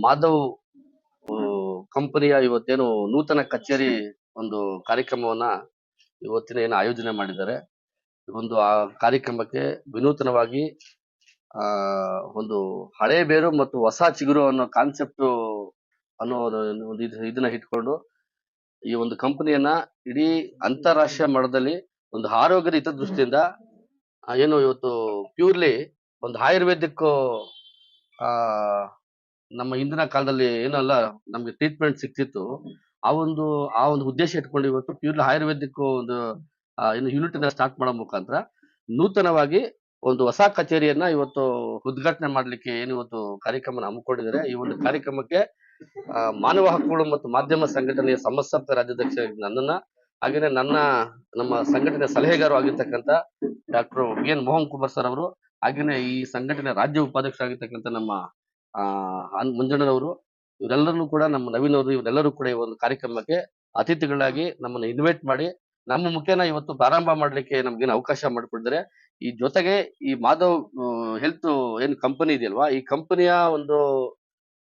ಮಾಧವ್ ಕಂಪನಿಯ ಇವತ್ತೇನು ನೂತನ ಕಚೇರಿ ಒಂದು ಕಾರ್ಯಕ್ರಮವನ್ನ ಇವತ್ತಿನ ಏನು ಆಯೋಜನೆ ಮಾಡಿದ್ದಾರೆ. ಒಂದು ಆ ಕಾರ್ಯಕ್ರಮಕ್ಕೆ ವಿನೂತನವಾಗಿ, ಆ, ಒಂದು ಹಳೆ ಬೇರು ಮತ್ತು ಹೊಸ ಚಿಗುರು ಅನ್ನೋ ಕಾನ್ಸೆಪ್ಟ್ ಅನ್ನೋ ಒಂದು ಇದನ್ನ ಇಟ್ಕೊಂಡು ಈ ಒಂದು ಕಂಪನಿಯನ್ನ ಇಡೀ ಅಂತಾರಾಷ್ಟ್ರೀಯ ಮಟ್ಟದಲ್ಲಿ ಒಂದು ಆರೋಗ್ಯದ ಹಿತದೃಷ್ಟಿಯಿಂದ ಏನು ಇವತ್ತು ಪ್ಯೂರ್ಲಿ ಒಂದು ಆಯುರ್ವೇದಿಕ್ ಆ ನಮ್ಮ ಹಿಂದಿನ ಕಾಲದಲ್ಲಿ ಏನಲ್ಲ, ನಮ್ಗೆ ಟ್ರೀಟ್ಮೆಂಟ್ ಸಿಕ್ತಿತ್ತು. ಆ ಒಂದು ಆ ಒಂದು ಉದ್ದೇಶ ಇಟ್ಕೊಂಡು ಇವತ್ತು ಪ್ಯೂರ್ಲಿ ಆಯುರ್ವೇದಿಕ್ ಒಂದು ಏನು ಯೂನಿಟ್ನ ಸ್ಟಾರ್ಟ್ ಮಾಡೋ ಮುಖಾಂತರ ನೂತನವಾಗಿ ಒಂದು ಹೊಸ ಕಚೇರಿಯನ್ನ ಇವತ್ತು ಉದ್ಘಾಟನೆ ಮಾಡ್ಲಿಕ್ಕೆ ಏನು ಇವತ್ತು ಕಾರ್ಯಕ್ರಮ ಹಮ್ಮಿಕೊಂಡಿದ್ದಾರೆ. ಈ ಒಂದು ಕಾರ್ಯಕ್ರಮಕ್ಕೆ ಮಾನವ ಹಕ್ಕುಗಳು ಮತ್ತು ಮಾಧ್ಯಮ ಸಂಘಟನೆಯ ಸಮಸ್ತ ರಾಜ್ಯಾಧ್ಯಕ್ಷ ನನ್ನನ್ನ, ಹಾಗೇನೆ ನನ್ನ, ನಮ್ಮ ಸಂಘಟನೆ ಸಲಹೆಗಾರ ಆಗಿರ್ತಕ್ಕಂಥ doctor V N Mohan Kumar sir ಅವರು, ಹಾಗೇನೆ ಈ ಸಂಘಟನೆ ರಾಜ್ಯ ಉಪಾಧ್ಯಕ್ಷರಾಗಿರ್ತಕ್ಕಂಥ ನಮ್ಮ ಆ ಅನ್- ಮಂಜಣ್ಣನವರು ಇವರೆಲ್ಲರೂ ಕೂಡ ನಮ್ಮ ನವೀನ್ ಅವರು ಇವರೆಲ್ಲರೂ ಕೂಡ ಈ ಒಂದು ಕಾರ್ಯಕ್ರಮಕ್ಕೆ ಅತಿಥಿಗಳಾಗಿ ನಮ್ಮನ್ನ ಇನ್ವೈಟ್ ಮಾಡಿ ನಮ್ಮ ಮುಖೇನ ಇವತ್ತು ಪ್ರಾರಂಭ ಮಾಡ್ಲಿಕ್ಕೆ ನಮ್ಗೇನು ಅವಕಾಶ ಮಾಡಿಕೊಟ್ಟಿದ್ದಾರೆ. ಈ ಜೊತೆಗೆ ಈ ಮಾಧವ್ ಹೆಲ್ತ್ ಏನ್ ಕಂಪನಿ ಇದೆಯಲ್ವಾ ಈ ಕಂಪನಿಯ ಒಂದು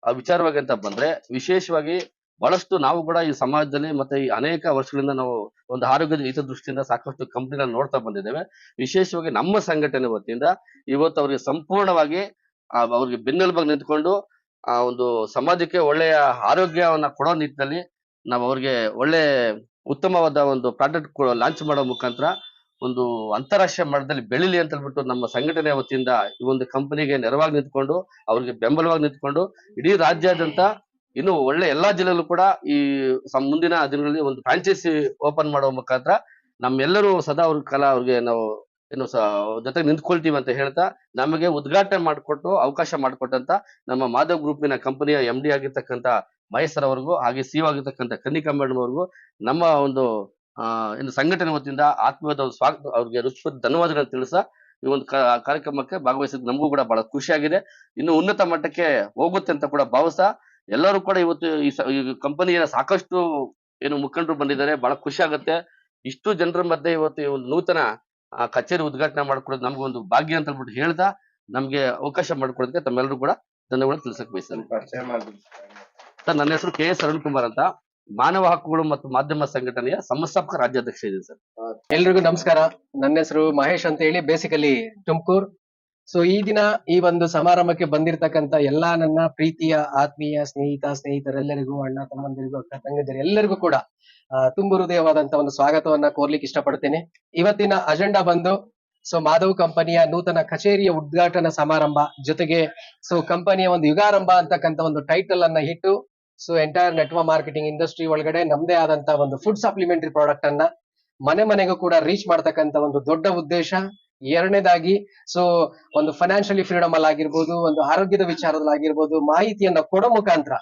ಆ ವಿಚಾರವಾಗಿ ಅಂತ ಬಂದ್ರೆ ವಿಶೇಷವಾಗಿ ಬಹಳಷ್ಟು ನಾವು ಕೂಡ ಈ ಸಮಾಜದಲ್ಲಿ ಮತ್ತೆ ಈ ಅನೇಕ ವರ್ಷಗಳಿಂದ ನಾವು ಒಂದು ಆರೋಗ್ಯದ ಹಿತದೃಷ್ಟಿಯಿಂದ ಸಾಕಷ್ಟು ಕಂಪನಿಗಳನ್ನ ನೋಡ್ತಾ ಬಂದಿದ್ದೇವೆ. ವಿಶೇಷವಾಗಿ ನಮ್ಮ ಸಂಘಟನೆ ವತಿಯಿಂದ ಇವತ್ತು ಅವರಿಗೆ ಸಂಪೂರ್ಣವಾಗಿ ಆ, ಅವ್ರಿಗೆ ಬೆನ್ನೆಲುಬಾಗಿ ನಿಂತ್ಕೊಂಡು, ಆ, ಒಂದು ಸಮಾಜಕ್ಕೆ ಒಳ್ಳೆಯ ಆರೋಗ್ಯವನ್ನ ಕೊಡೋ ನಿಟ್ಟಿನಲ್ಲಿ ನಾವು ಅವ್ರಿಗೆ ಒಳ್ಳೆ ಉತ್ತಮವಾದ ಒಂದು ಪ್ರಾಡಕ್ಟ್ ಲಾಂಚ್ ಮಾಡೋ ಮುಖಾಂತರ ಒಂದು ಅಂತಾರಾಷ್ಟ್ರೀಯ ಮಟ್ಟದಲ್ಲಿ ಬೆಳಿಲಿ ಅಂತ ಹೇಳ್ಬಿಟ್ಟು ನಮ್ಮ ಸಂಘಟನೆ ವತಿಯಿಂದ ಈ ಒಂದು ಕಂಪನಿಗೆ ನೆರವಾಗಿ ನಿಂತ್ಕೊಂಡು, ಅವ್ರಿಗೆ ಬೆಂಬಲವಾಗಿ ನಿಂತ್ಕೊಂಡು ಇಡೀ ರಾಜ್ಯಾದ್ಯಂತ ಇನ್ನು ಒಳ್ಳೆ ಎಲ್ಲಾ ಜಿಲ್ಲೆಯಲ್ಲೂ ಕೂಡ ಈ ಮುಂದಿನ ದಿನಗಳಲ್ಲಿ ಒಂದು ಫ್ರಾಂಚೈಸಿ ಓಪನ್ ಮಾಡುವ ಮುಖಾಂತರ ನಮ್ಮೆಲ್ಲರೂ ಸದಾ ಅವ್ರ ಕಾಲ ಅವ್ರಿಗೆ ನಾವು ಏನು ಜೊತೆಗೆ ನಿಂತ್ಕೊಳ್ತೀವಿ ಅಂತ ಹೇಳ್ತಾ ನಮಗೆ ಉದ್ಘಾಟನೆ ಮಾಡಿಕೊಟ್ಟು ಅವಕಾಶ ಮಾಡಿಕೊಟ್ಟಂತ ನಮ್ಮ ಮಾಧವ್ ಗ್ರೂಪಿನ ಕಂಪನಿಯ ಎಂ ಡಿ ಆಗಿರ್ತಕ್ಕಂಥ ಮಹೇಶ್ ಅವ್ರಿಗೂ ಹಾಗೆ ಸಿ ಆಗಿರ್ತಕ್ಕಂಥ ಕನ್ನಿಕಾ ಮೇಡಮ್ ಅವ್ರಿಗೂ ನಮ್ಮ ಒಂದು ಏನು ಸಂಘಟನೆ ವತಿಯಿಂದ ಆತ್ಮೀಯದ ಸ್ವಾಗತ, ಅವ್ರಿಗೆ ಹೃತ್ಪೂರ್ವಕ ಧನ್ಯವಾದಗಳನ್ನು ತಿಳಿಸ ಈ ಒಂದು ಕಾರ್ಯಕ್ರಮಕ್ಕೆ ಭಾಗವಹಿಸಿದ ನಮಗೂ ಕೂಡ ಬಹಳ ಖುಷಿಯಾಗಿದೆ ಇನ್ನು ಉನ್ನತ ಮಟ್ಟಕ್ಕೆ ಹೋಗುತ್ತೆ ಅಂತ ಕೂಡ ಭಾವಿಸ್ತಾ ಎಲ್ಲರೂ ಕೂಡ ಇವತ್ತು ಈ ಕಂಪನಿಯ ಸಾಕಷ್ಟು ಏನು ಮುಖಂಡರು ಬಂದಿದ್ದಾರೆ, ಬಹಳ ಖುಷಿ ಆಗುತ್ತೆ. ಇಷ್ಟು ಜನರ ಮಧ್ಯೆ ಇವತ್ತು ಈ ಒಂದು ನೂತನ ಆ, ಕಚೇರಿ ಉದ್ಘಾಟನೆ ಮಾಡ್ಕೊಡೋದು ಒಂದು ಭಾಗ್ಯ ಅಂತ ಹೇಳ್ಬಿಟ್ಟು ಹೇಳ್ದಾ ನಮ್ಗೆ ಅವಕಾಶ ಮಾಡ್ಕೊಡೋದಕ್ಕೆ ತಮ್ಮೆಲ್ಲರೂ ಕೂಡ ಧನ್ಯವಾದ ತಿಳಿಸಕ್ ಬಯಸ್ತೇನೆ. ಸರ್ ನನ್ನ ಹೆಸರು ಕೆ ಎಸ್ ಅರುಣ್ ಕುಮಾರ್ ಅಂತ. ಮಾನವ ಹಕ್ಕುಗಳು ಮತ್ತು ಮಾಧ್ಯಮ ಸಂಘಟನೆಯ ಸಂಸ್ಥಾಪಕ ರಾಜ್ಯಾಧ್ಯಕ್ಷ ಇದ್ದೀನಿ ಸರ್. ಎಲ್ರಿಗೂ ನಮಸ್ಕಾರ. ನನ್ನ ಹೆಸರು ಮಹೇಶ್ ಅಂತ ಹೇಳಿ ಬೇಸಿಕಲಿ ತುಮಕೂರ್. ಸೊ ಈ ದಿನ ಈ ಒಂದು ಸಮಾರಂಭಕ್ಕೆ ಬಂದಿರತಕ್ಕಂತ ಎಲ್ಲಾ ನನ್ನ ಪ್ರೀತಿಯ, ಆತ್ಮೀಯ ಸ್ನೇಹಿತ, ಸ್ನೇಹಿತರೆಲ್ಲರಿಗೂ, ಅಣ್ಣ, ತಮ್ಮಂದಿರಿಗೂ, ಅಕ್ಕ ತಂಗಿದಿರು ಎಲ್ಲರಿಗೂ ಕೂಡ ತುಂಬು ಹೃದಯವಾದಂತ ಒಂದು ಸ್ವಾಗತವನ್ನ ಕೋರ್ಲಿಕ್ಕೆ ಇಷ್ಟಪಡ್ತೇನೆ. ಇವತ್ತಿನ ಅಜೆಂಡಾ ಬಂದು ಸೊ ಮಾಧವ್ ಕಂಪನಿಯ ನೂತನ ಕಚೇರಿಯ ಉದ್ಘಾಟನಾ ಸಮಾರಂಭ ಜೊತೆಗೆ ಸೊ ಕಂಪನಿಯ ಒಂದು ಯುಗಾರಂಭ ಅಂತಕ್ಕಂತ ಒಂದು ಟೈಟಲ್ ಅನ್ನ ಇಟ್ಟು so entire network marketing industry ಒಳಗಡೆ ನಮ್ದೇ ಆದಂತ ಒಂದು ಫುಡ್ ಸಪ್ಲಿಮೆಂಟರಿ ಪ್ರಾಡಕ್ಟ್ ಅನ್ನ ಮನೆ ಮನೆಗೂ ಕೂಡ ರೀಚ್ ಮಾಡ್ತಕ್ಕಂತ ಒಂದು ದೊಡ್ಡ ಉದ್ದೇಶ. ಎರಡನೇದಾಗಿ ಸೊ ಒಂದು ಫೈನಾನ್ಷಿಯಲಿ ಫ್ರೀಡಮ್ ಅಲ್ಲಿ ಆಗಿರ್ಬೋದು ಒಂದು ಆರೋಗ್ಯದ ವಿಚಾರದಲ್ಲಿ ಆಗಿರ್ಬೋದು ಮಾಹಿತಿಯನ್ನ ಕೊಡೋ ಮುಖಾಂತರ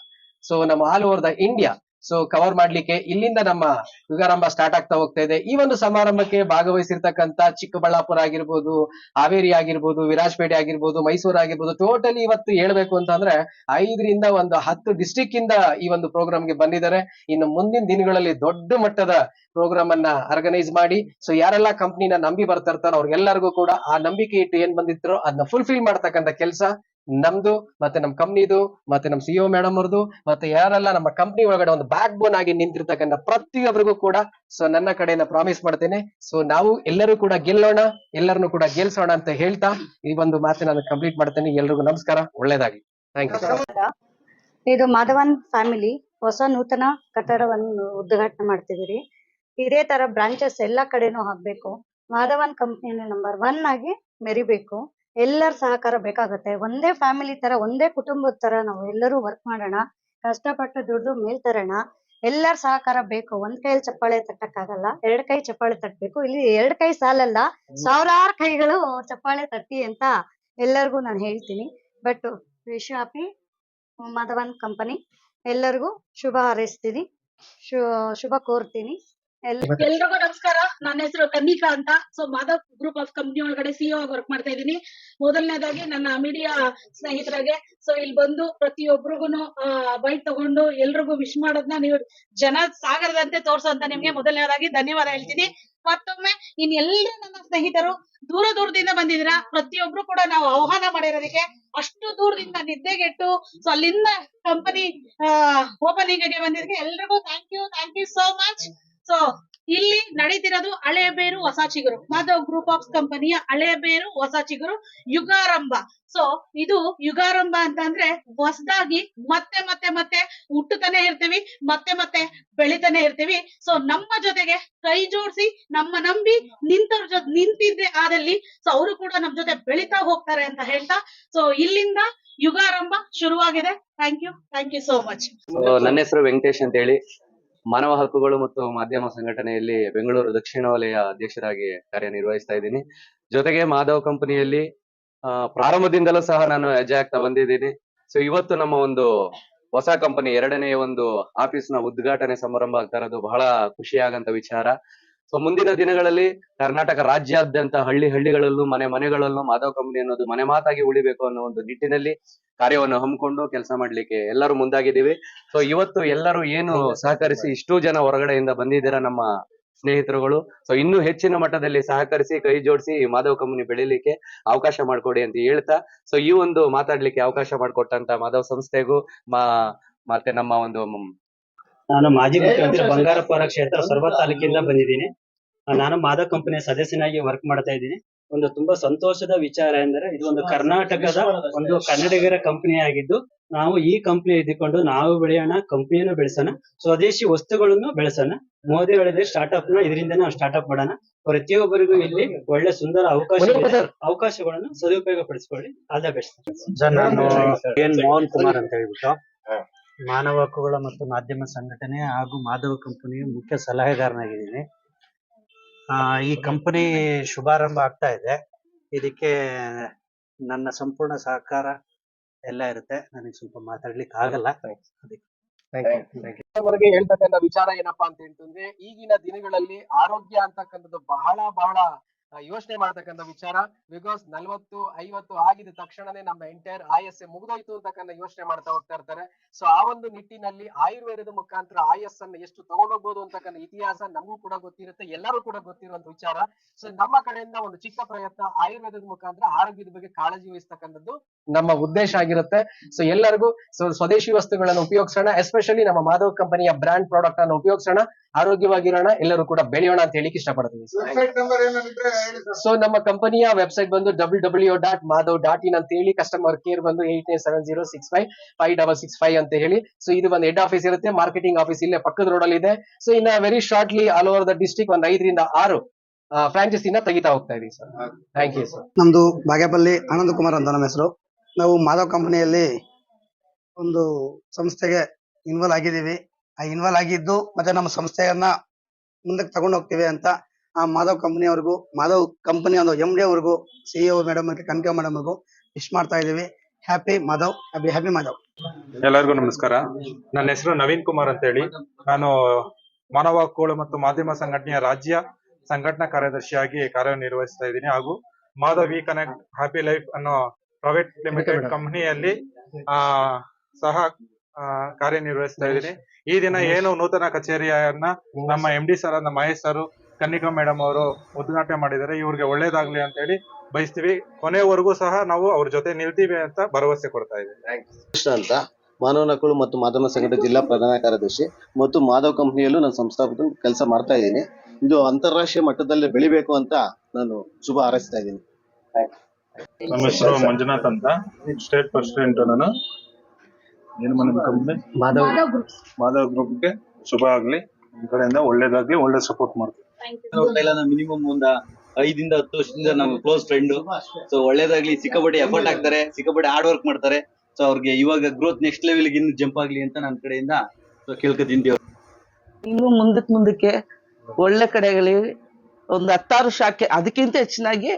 ಸೊ ನಮ್ಮ all over the India so cover ಮಾಡ್ಲಿಕ್ಕೆ ಇಲ್ಲಿಂದ ನಮ್ಮ ಯುಗಾರಂಭ ಸ್ಟಾರ್ಟ್ ಆಗ್ತಾ ಹೋಗ್ತಾ ಇದೆ. ಈ ಒಂದು ಸಮಾರಂಭಕ್ಕೆ ಭಾಗವಹಿಸಿರ್ತಕ್ಕಂತ ಚಿಕ್ಕಬಳ್ಳಾಪುರ ಆಗಿರ್ಬೋದು, ಹಾವೇರಿ ಆಗಿರ್ಬೋದು, ವಿರಾಜಪೇಟೆ ಆಗಿರ್ಬೋದು, ಮೈಸೂರು ಆಗಿರ್ಬೋದು ಟೋಟಲಿ ಇವತ್ತು ಹೇಳ್ಬೇಕು ಅಂತಂದ್ರೆ ಐದರಿಂದ ಒಂದು ಹತ್ತು ಡಿಸ್ಟಿಕ್ ಇಂದ ಈ ಒಂದು ಪ್ರೋಗ್ರಾಮ್ಗೆ ಬಂದಿದ್ದಾರೆ. ಇನ್ನು ಮುಂದಿನ ದಿನಗಳಲ್ಲಿ ದೊಡ್ಡ ಮಟ್ಟದ ಪ್ರೋಗ್ರಾಮ್ ಅನ್ನ ಆರ್ಗನೈಸ್ ಮಾಡಿ ಸೊ ಯಾರೆಲ್ಲ ಕಂಪ್ನಿನ ನಂಬಿ ಬರ್ತಾ ಇರ್ತಾರೋ ಅವ್ರಿಗೆಲ್ಲರಿಗೂ ಕೂಡ ಆ ನಂಬಿಕೆ ಇಟ್ಟು ಏನ್ ಬಂದಿದ್ರು ಅದನ್ನ ಫುಲ್ಫಿಲ್ ಮಾಡ್ತಕ್ಕಂಥ ಕೆಲಸ ನಮ್ದು, ಮತ್ತೆ ನಮ್ಮ ಕಂಪ್ನಿದು ಮತ್ತೆ ನಮ್ಮ ಸಿಇಒ ಮೇಡಮ್ ಅವ್ರದ್ದು ಮತ್ತೆ ಯಾರೆಲ್ಲ ನಮ್ಮ ಕಂಪ್ನಿ ಒಳಗಡೆ ಒಂದು ಬ್ಯಾಕ್ ಬೋನ್ ಆಗಿ ನಿಂತಿರ್ತಕ್ಕಂಥ ಪ್ರತಿಯೊಬ್ಬರಿಗೂ ಕೂಡ ಸೊ ನನ್ನ ಕಡೆಯಿಂದ ಪ್ರಾಮಿಸ್ ಮಾಡ್ತೇನೆ. ಸೊ ನಾವು ಎಲ್ಲರೂ ಕೂಡ ಗೆಲ್ಲೋಣ, ಎಲ್ಲರನ್ನು ಕೂಡ ಗೆಲ್ಸೋಣ ಅಂತ ಹೇಳ್ತಾ ಈ ಒಂದು ಮಾತನ್ನ ನಾನು ಕಂಪ್ಲೀಟ್ ಮಾಡ್ತೇನೆ. ಎಲ್ರಿಗೂ ನಮಸ್ಕಾರ ಒಳ್ಳೇದಾಗಿ ಥ್ಯಾಂಕ್ ಯು ಇದು ಮಾಧವನ್ ಫ್ಯಾಮಿಲಿ ಹೊಸ ನೂತನ ಕಟ್ಟಡವನ್ನು ಉದ್ಘಾಟನೆ ಮಾಡ್ತಿದ್ದೀರಿ. ಇದೇ ತರ ಬ್ರಾಂಚಸ್ ಎಲ್ಲಾ ಕಡೆನೂ ಹಾಕ್ಬೇಕು. ಮಾಧವನ್ ಕಂಪ್ನಿಯನ್ನು ನಂಬರ್ ಒನ್ ಆಗಿ ಮೆರಿಬೇಕು. ಎಲ್ಲರ ಸಹಕಾರ ಬೇಕಾಗುತ್ತೆ. ಒಂದೇ ಫ್ಯಾಮಿಲಿ ತರ, ಒಂದೇ ಕುಟುಂಬದ ತರ ನಾವು ಎಲ್ಲರೂ ವರ್ಕ್ ಮಾಡೋಣ. ಕಷ್ಟಪಟ್ಟು ದುಡ್ದು ಮೇಲ್ ತರೋಣ. ಎಲ್ಲರ ಸಹಕಾರ ಬೇಕು. ಒಂದ್ ಕೈಯಲ್ಲಿ ಚಪ್ಪಾಳೆ ತಟ್ಟಕ್ಕಾಗಲ್ಲ. ಎರಡ್ ಕೈ ಚಪ್ಪಾಳೆ ತಟ್ಟಬೇಕು ಇಲ್ಲಿ ಎರಡ್ ಕೈ ಸಾಲಲ್ಲ. ಸಾವಿರಾರು ಕೈಗಳು ಚಪ್ಪಾಳೆ ತಟ್ಟಿ ಅಂತ ಎಲ್ಲರಿಗೂ ನಾನು ಹೇಳ್ತೀನಿ. But wish happy Madhavan company ಎಲ್ಲರಿಗೂ ಶುಭ ಹಾರೈಸ್ತೀನಿ. ಶುಭ ಕೋರ್ತೀನಿ. ಎಲ್ರಿಗೂ ನಮಸ್ಕಾರ. ನನ್ನ ಹೆಸರು ಕನ್ನಿಕಾ ಅಂತ. So Madhav group of company ಒಳಗಡೆ ಸಿಇಒ ಆಗಿ ವರ್ಕ್ ಮಾಡ್ತಾ ಇದ್ದೀನಿ. ಮೊದಲನೇದಾಗಿ ನನ್ನ ಮೀಡಿಯಾ ಸ್ನೇಹಿತರಿಗೆ. ಸೊ ಇಲ್ಲಿ ಬಂದು ಪ್ರತಿಯೊಬ್ಬರಿಗೂ ಬೈಕ್ ತಗೊಂಡು ಎಲ್ರಿಗೂ ವಿಶ್ ಮಾಡೋದನ್ನ ನೀವು ಜನ ಸಾಗರದಂತೆ ತೋರ್ಸೋಂತ ನಿಮ್ಗೆ ಮೊದಲನೇದಾಗಿ ಧನ್ಯವಾದ ಹೇಳ್ತೀನಿ. ಮತ್ತೊಮ್ಮೆ ಇನ್ ಎಲ್ಲರೂ ನನ್ನ ಸ್ನೇಹಿತರು ದೂರ ದೂರದಿಂದ ಬಂದಿದ್ದೀರಾ? ಪ್ರತಿಯೊಬ್ರು ಕೂಡ ನಾವು ಆಹ್ವಾನ ಮಾಡಿರೋದಕ್ಕೆ ಅಷ್ಟು ದೂರದಿಂದ ನಿದ್ದೆಗೆಟ್ಟು ಸೊ ಅಲ್ಲಿಂದ ಕಂಪನಿ ಓಪನಿಂಗ್ಗೆ ಬಂದಿದ್ದಕ್ಕೆ ಎಲ್ರಿಗೂ thank you thank you so much so ಇಲ್ಲಿ ನಡೀತಿರೋದು ಹಳೆ ಬೇರು ಹೊಸ ಚಿಗುರು ಮಾಧವ್ ಗ್ರೂಪ್ ಆಫ್ ಕಂಪನಿಯ ಹಳೆ ಬೇರು ಹೊಸ ಚಿಗುರು ಯುಗಾರಂಭ. ಸೊ ಇದು ಯುಗಾರಂಭ ಅಂತ ಅಂದ್ರೆ ಹೊಸದಾಗಿ ಮತ್ತೆ ಮತ್ತೆ ಮತ್ತೆ ಹುಟ್ಟುತ್ತಾನೆ ಇರ್ತೀವಿ, ಮತ್ತೆ ಮತ್ತೆ ಬೆಳಿತಾನೆ ಇರ್ತೀವಿ. ಸೊ ನಮ್ಮ ಜೊತೆಗೆ ಕೈ ಜೋಡಿಸಿ, ನಮ್ಮ ನಂಬಿ ನಿಂತವ್ರ ಜೊತೆ ನಿಂತಿದ್ದೆ ಆದಲ್ಲಿ ಸೊ ಅವರು ಕೂಡ ನಮ್ ಜೊತೆ ಬೆಳಿತಾ ಹೋಗ್ತಾರೆ ಅಂತ ಹೇಳ್ತಾ ಸೊ ಇಲ್ಲಿಂದ ಯುಗಾರಂಭ ಶುರುವಾಗಿದೆ. Thank you thank you so much ನನ್ನ ಹೆಸರು ವೆಂಕಟೇಶ್ ಅಂತ ಹೇಳಿ ಮಾನವ ಹಕ್ಕುಗಳು ಮತ್ತು ಮಾಧ್ಯಮ ಸಂಘಟನೆಯಲ್ಲಿ ಬೆಂಗಳೂರು ದಕ್ಷಿಣ ವಲಯ ಅಧ್ಯಕ್ಷರಾಗಿ ಕಾರ್ಯನಿರ್ವಹಿಸ್ತಾ ಇದ್ದೀನಿ. ಜೊತೆಗೆ ಮಾಧವ್ ಕಂಪನಿಯಲ್ಲಿ ಪ್ರಾರಂಭದಿಂದಲೂ ಸಹ ನಾನು ಹೆಜ್ಜೆ ಆಗ್ತಾ ಬಂದಿದ್ದೀನಿ. ಸೊ ಇವತ್ತು ನಮ್ಮ ಒಂದು ಹೊಸ ಕಂಪನಿ, ಎರಡನೇ ಒಂದು ಆಫೀಸ್ನ ಉದ್ಘಾಟನೆ ಸಮಾರಂಭ ಆಗ್ತಾ ಇರೋದು ಬಹಳ ಖುಷಿಯಾಗಂತ ವಿಚಾರ. ಸೊ ಮುಂದಿನ ದಿನಗಳಲ್ಲಿ ಕರ್ನಾಟಕ ರಾಜ್ಯಾದ್ಯಂತ ಹಳ್ಳಿ ಹಳ್ಳಿಗಳಲ್ಲೂ, ಮನೆ ಮನೆಗಳಲ್ಲೂ, ಮಾಧವ್ ಕಂಪನಿ ಅನ್ನೋದು ಮನೆ ಮಾತಾಗಿ ಉಳಿಬೇಕು ಅನ್ನೋ ಒಂದು ನಿಟ್ಟಿನಲ್ಲಿ ಕಾರ್ಯವನ್ನು ಹಮ್ಮಿಕೊಂಡು ಕೆಲಸ ಮಾಡ್ಲಿಕ್ಕೆ ಎಲ್ಲರೂ ಮುಂದಾಗಿದ್ದೀವಿ. ಸೊ ಇವತ್ತು ಎಲ್ಲರೂ ಏನು ಸಹಕರಿಸಿ ಇಷ್ಟು ಜನ ಹೊರಗಡೆಯಿಂದ ಬಂದಿದ್ದೀರಾ ನಮ್ಮ ಸ್ನೇಹಿತರುಗಳು? ಸೊ ಇನ್ನೂ ಹೆಚ್ಚಿನ ಮಟ್ಟದಲ್ಲಿ ಸಹಕರಿಸಿ, ಕೈ ಜೋಡಿಸಿ ಮಾಧವ್ ಕಂಪನಿ ಬೆಳಿಲಿಕ್ಕೆ ಅವಕಾಶ ಮಾಡಿಕೊಡಿ ಅಂತ ಹೇಳ್ತಾ ಸೊ ಈ ಒಂದು ಮಾತಾಡ್ಲಿಕ್ಕೆ ಅವಕಾಶ ಮಾಡಿಕೊಟ್ಟಂತ ಮಾಧವ್ ಸಂಸ್ಥೆಗೂ ಮಾ, ಮತ್ತೆ ನಮ್ಮ ಒಂದು ನಾನು ಮಾಜಿ ಮುಖ್ಯಮಂತ್ರಿ ಬಂಗಾರಪುರ ಕ್ಷೇತ್ರ ಸೊರಬ ತಾಲೂಕಿಂದ ಬಂದಿದ್ದೀನಿ. ನಾನು ಮಾದ ಕಂಪನಿಯ ಸದಸ್ಯನಾಗಿ ವರ್ಕ್ ಮಾಡ್ತಾ ಇದ್ದೀನಿ. ಒಂದು ತುಂಬಾ ಸಂತೋಷದ ವಿಚಾರ ಎಂದರೆ ಇದು ಒಂದು ಕರ್ನಾಟಕದ ಒಂದು ಕನ್ನಡಿಗರ ಕಂಪನಿ ಆಗಿದ್ದು ನಾವು ಈ ಕಂಪನಿ ಇದ್ದುಕೊಂಡು ನಾವು ಬೆಳೆಯೋಣ ಕಂಪನಿಯನ್ನು ಬೆಳೆಸೋಣ ಸ್ವದೇಶಿ ವಸ್ತುಗಳನ್ನು ಬೆಳೆಸೋಣ. ಮೋದಿ ಹೇಳಿದ್ರೆ ಸ್ಟಾರ್ಟ್ಅಪ್ನ ಇದರಿಂದ ನಾವು ಸ್ಟಾರ್ಟ್ಅಪ್ ಮಾಡೋಣ. ಪ್ರತಿಯೊಬ್ಬರಿಗೂ ಇಲ್ಲಿ ಒಳ್ಳೆ ಸುಂದರ ಅವಕಾಶ. ಅವಕಾಶಗಳನ್ನು ಸದುಪಯೋಗ ಪಡಿಸಿಕೊಳ್ಳಿ ಆಲ್ ದ ಬೆಸ್ಟ್. ಸರ್ ನಾನು ಮೋಹನ್ ಕುಮಾರ್ ಅಂತ ಹೇಳ್ಬಿಟ್ಟು. ಮಾನವ ಹಕ್ಕುಗಳ ಮತ್ತು ಮಾಧ್ಯಮ ಸಂಘಟನೆ ಹಾಗೂ ಮಾಧವ ಕಂಪನಿಯ ಮುಖ್ಯ ಸಲಹೆಗಾರನಾಗಿದ್ದೀನಿ. ಆ, ಈ ಕಂಪನಿ ಶುಭಾರಂಭ ಆಗ್ತಾ ಇದೆ. ಇದಕ್ಕೆ ನನ್ನ ಸಂಪೂರ್ಣ ಸಹಕಾರ ಎಲ್ಲ ಇರುತ್ತೆ. ನನಗೆ ಸ್ವಲ್ಪ ಮಾತಾಡ್ಲಿಕ್ಕೆ ಆಗಲ್ಲ. ವರೆಗೆ ಹೇಳ್ತಕ್ಕಂಥ ವಿಚಾರ ಏನಪ್ಪಾ ಅಂತ ಹೇಳ್ತಂದ್ರೆ ಈಗಿನ ದಿನಗಳಲ್ಲಿ ಆರೋಗ್ಯ ಅಂತಕ್ಕಂಥದ್ದು ಬಹಳ ಬಹಳ ಯೋಚನೆ ಮಾಡ್ತಕ್ಕಂಥ ವಿಚಾರ. ಬಿಕಾಸ್ ನಲ್ವತ್ತು, ಐವತ್ತು ಆಗಿದ ತಕ್ಷಣನೇ ನಮ್ಮ ಎಂಟೈರ್ ಆಯಸ್ಸೆ ಮುಗಿದೋಯ್ತು ಅಂತಕ್ಕಂಥ ಯೋಚನೆ ಮಾಡ್ತಾ ಹೋಗ್ತಾ ಇರ್ತಾರೆ. ಸೊ ಆ ಒಂದು ನಿಟ್ಟಿನಲ್ಲಿ ಆಯುರ್ವೇದದ ಮುಖಾಂತರ ಆಯಸ್ಸನ್ನ ಎಷ್ಟು ತಗೊಂಡೋಗ್ಬೋದು ಅಂತಕ್ಕಂಥ ಇತಿಹಾಸ ನಮಗೂ ಕೂಡ ಗೊತ್ತಿರುತ್ತೆ, ಎಲ್ಲರೂ ಕೂಡ ಗೊತ್ತಿರುವಂತ ವಿಚಾರ. ಸೊ ನಮ್ಮ ಕಡೆಯಿಂದ ಒಂದು ಚಿಕ್ಕ ಪ್ರಯತ್ನ ಆಯುರ್ವೇದದ ಮುಖಾಂತರ ಆರೋಗ್ಯದ ಬಗ್ಗೆ ಕಾಳಜಿ ವಹಿಸ್ತಕ್ಕಂಥದ್ದು ನಮ್ಮ ಉದ್ದೇಶ ಆಗಿರುತ್ತೆ. ಸೊ ಎಲ್ಲರಿಗೂ ಸೊ, ಸ್ವದೇಶಿ ವಸ್ತುಗಳನ್ನು ಉಪಯೋಗಿಸೋಣ ಎಸ್ಪೆಷಲಿ ನಮ್ಮ ಮಾಧವ್ ಕಂಪನಿಯ ಬ್ರಾಂಡ್ ಪ್ರಾಡಕ್ಟ್ ಅನ್ನು ಉಪಯೋಗಿಸೋಣ, ಆರೋಗ್ಯವಾಗಿರೋಣ, ಎಲ್ಲರೂ ಕೂಡ ಬೆಳೆಯೋಣ ಅಂತ ಹೇಳಿಕ್ ಇಷ್ಟಪಡ್ತೀನಿ. ಸೊ ನಮ್ಮ ಕಂಪನಿಯ ವೆಬ್ಸೈಟ್ ಬಂದು W W dot Madhav dot in ಅಂತ ಹೇಳಿ ಕಸ್ಟಮರ್ ಕೇರ್ ಬಂದು eight nine seven zero six five five double six five ಅಂತ ಹೇಳಿ. ಸೊ ಇದು ಒಂದು ಹೆಡ್ ಆಫೀಸ್ ಇರುತ್ತೆ ಮಾರ್ಕೆಟಿಂಗ್ ಆಫೀಸ್ ಇಲ್ಲೇ ಪಕ್ಕದ ರೋಡ್ ಅಲ್ಲಿ ಇದೆ. ಸೊ ಇನ್ನ very shortly all over the district ಒಂದ್ ಐದರಿಂದ ಆರು ಫ್ರಾಂಚೈಸಿನ ತೆಗಿತಾ ಹೋಗ್ತಾ ಇದೀವಿ ಸರ್ ಥ್ಯಾಂಕ್ ಯು ಸರ್ ನಮ್ದು ಬಾಗೇಪಲ್ಲಿ ಆನಂದ್ ಕುಮಾರ್ ಅಂತ ನಮ್ಮ ಹೆಸರು. ನಾವು ಮಾಧವ್ ಕಂಪನಿಯಲ್ಲಿ ಒಂದು ಸಂಸ್ಥೆಗೆ ಇನ್ವಾಲ್ವ್ ಆಗಿದ್ದೀವಿ. ಆ ಇನ್ವಾಲ್ವ್ ಆಗಿದ್ದು ಮತ್ತೆ ನಮ್ಮ ಸಂಸ್ಥೆಯನ್ನ ಮುಂದಕ್ಕೆ ತಗೊಂಡು ಹೋಗ್ತೀವಿ ಅಂತ ಆ ಮಾಧವ್ ಕಂಪನಿ ಅವ್ರಿಗೂ ಮಾಧವ್ ಕಂಪನಿ ಒಂದು ಎಂ ಡಿ ಅವ್ರಿಗೂ ಸಿಇಒ ಮೇಡಮ್ ಮತ್ತೆ ಕನಕ ಮೇಡಮ್ ಅವ್ರಿಗೂ ವಿಶ್ ಮಾಡ್ತಾ ಇದೀವಿ happy Madhav happy happy Madhav. ಎಲ್ಲರಿಗೂ ನಮಸ್ಕಾರ. ನನ್ನ ಹೆಸರು ನವೀನ್ ಕುಮಾರ್ ಅಂತ ಹೇಳಿ ನಾನು ಮಾನವ ಹಕ್ಕುಗಳು ಮತ್ತು ಮಾಧ್ಯಮ ಸಂಘಟನೆಯ ರಾಜ್ಯ ಸಂಘಟನಾ ಕಾರ್ಯದರ್ಶಿಯಾಗಿ ಕಾರ್ಯನಿರ್ವಹಿಸ್ತಾ ಇದ್ದೀನಿ. ಹಾಗೂ Madhav we connect happy life ಅನ್ನೋ ಪ್ರೈವೇಟ್ ಲಿಮಿಟೆಡ್ ಕಂಪನಿಯಲ್ಲಿ ಆ ಸಹ ಆ, ಕಾರ್ಯನಿರ್ವಹಿಸ್ತಾ ಇದ್ದೀನಿ. ಈ ದಿನ ಏನು ನೂತನ ಕಚೇರಿಯನ್ನ ನಮ್ಮ ಎಂ ಡಿ ಸರ್ ನಮ್ಮ ಮಹೇಶ್ ಸರ್ ಕನ್ನಿಕಾ ಮೇಡಮ್ ಅವರು ಉದ್ಘಾಟನೆ ಮಾಡಿದ್ದಾರೆ. ಇವ್ರಿಗೆ ಒಳ್ಳೇದಾಗ್ಲಿ ಅಂತ ಹೇಳಿ ಬಯಸ್ತೀವಿ. ಕೊನೆವರೆಗೂ ಸಹ ನಾವು ಅವ್ರ ಜೊತೆ ನಿಲ್ತೀವಿ ಅಂತ ಭರವಸೆ ಕೊಡ್ತಾ ಇದ್ದೀವಿ. ಕೃಷ್ಣ ಅಂತ ಮಾನವ ನಕಲು ಮತ್ತು ಮಾಧ್ಯಮ ಸಂಘಟನೆ ಜಿಲ್ಲಾ ಪ್ರಧಾನ ಕಾರ್ಯದರ್ಶಿ ಮತ್ತು ಮಾಧವ್ ಕಂಪನಿಯಲ್ಲೂ ನಾನು ಸಂಸ್ಥಾಪಕ ಕೆಲಸ ಮಾಡ್ತಾ ಇದ್ದೀನಿ. ಇದು ಅಂತಾರಾಷ್ಟ್ರೀಯ ಮಟ್ಟದಲ್ಲಿ ಬೆಳಿಬೇಕು ಅಂತ ನಾನು ಶುಭ ಹಾರೈಸ್ತಾ ಇದ್ದೀನಿ. ನಮ್ಮ ಹೆಸರು ಮಂಜುನಾಥ್ ಅಂತ. ಸ್ಟೇಟ್ ಪ್ರೆಸಿಡೆಂಟ್ ನಾನು. ಏನು ಕಂಪ್ನಿ ಮಾಧವ್ ಮಾಧವ್ ಗ್ರೂಪ್ಗೆ ಶುಭ ಆಗ್ಲಿ. ಈ ಕಡೆಯಿಂದ ಒಳ್ಳೇದಾಗ್ಲಿ ಒಳ್ಳೆ ಸಪೋರ್ಟ್ ಮಾಡ್ತೀವಿ ಮಿನಿಮಮ್ ಒಂದ ಐದಿಂದ ಹತ್ತು ವರ್ಷದಿಂದ ನಮ್ಮ ಕ್ಲೋಸ್ ಫ್ರೆಂಡ್ ಸೊ ಒಳ್ಳೇದಾಗ್ಲಿ ಸಿಕ್ಕಾಪಟ್ಟೆ ಎಫರ್ಟ್ ಹಾಕ್ತಾರೆ ಸಿಕ್ಕಾಪಟ್ಟೆ ಹಾರ್ಡ್ ವರ್ಕ್ ಮಾಡ್ತಾರೆ. ಸೊ ಅವ್ರಿಗೆ ಇವಾಗ ಗ್ರೋತ್ ನೆಕ್ಸ್ಟ್ ಲೆವೆಲ್ ಇನ್ನು ಜಂಪ್ ಆಗ್ಲಿ ಅಂತ ನನ್ನ ಕಡೆಯಿಂದ ಸೊ ಕೇಳ್ಕೊತೀನಿ ಇನ್ನು ಮುಂದಕ್ಕೆ ಮುಂದಕ್ಕೆ ಒಳ್ಳೆ ಕಡೆಗಳಿಗೆ ಒಂದು ಹತ್ತಾರು ಶಾಖೆ ಅದಕ್ಕಿಂತ ಹೆಚ್ಚಿನಾಗಿ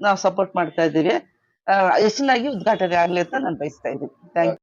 ನಾವು ಸಪೋರ್ಟ್ ಮಾಡ್ತಾ ಇದ್ದೀವಿ. ಆ, ಹೆಚ್ಚಿನಾಗಿ ಉದ್ಘಾಟನೆ ಆಗ್ಲಿ ಅಂತ ನಾನು ಬಯಸ್ತಾ ಇದ್ದೀನಿ. ಥ್ಯಾಂಕ್